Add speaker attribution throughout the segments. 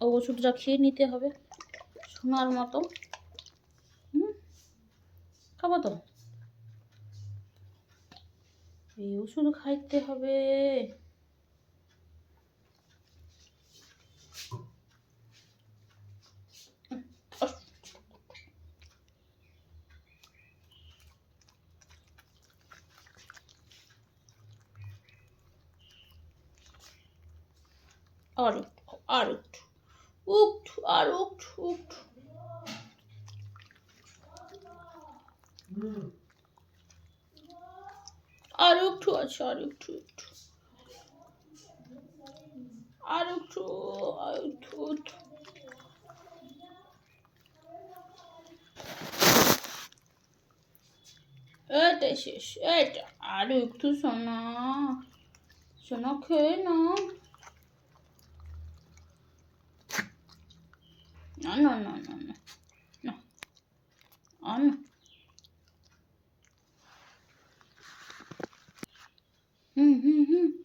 Speaker 1: ওষুধটা খেয়ে নিতে হবে, সোনার মতো। খাব তো। এই ওষুধ খাইতে হবে। আর আর একটু আর আর একটু আছে আর একটু একটু আর একটু আর একটু শেষ, এটা। আর একটু সোনা সোনা খেয়ে না no, no, no, no, no. Oh, no.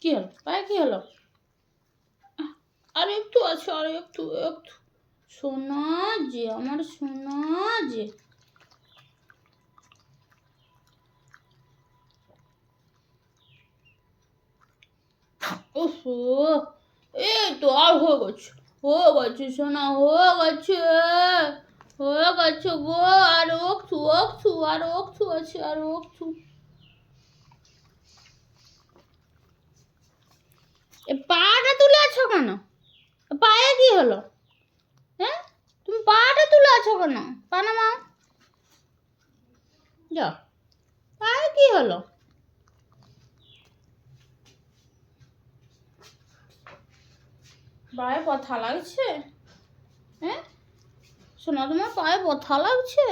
Speaker 1: কি হলো? পায়ে কি হলো? আর একটু আছে আর একটু একটু। শোনা যে আমার সোনা যে। ওহো এই তো আর হয়ে গেছে। হয়ে গেছে সোনা, হয়ে গেছে। হয়ে গেছে গো, আর একটু একটু আর একটু আছে, আর এ পাটা তুলে আছো কেন? পায়ে কি হলো? হ্যাঁ? তুমি পাটা তুলে আছো কেন? পানা মা? যা পায়ে কি হলো? পায়ে ব্যথা লাগছে? হ্যাঁ? শোনা তোমার পায়ে ব্যথা লাগছে?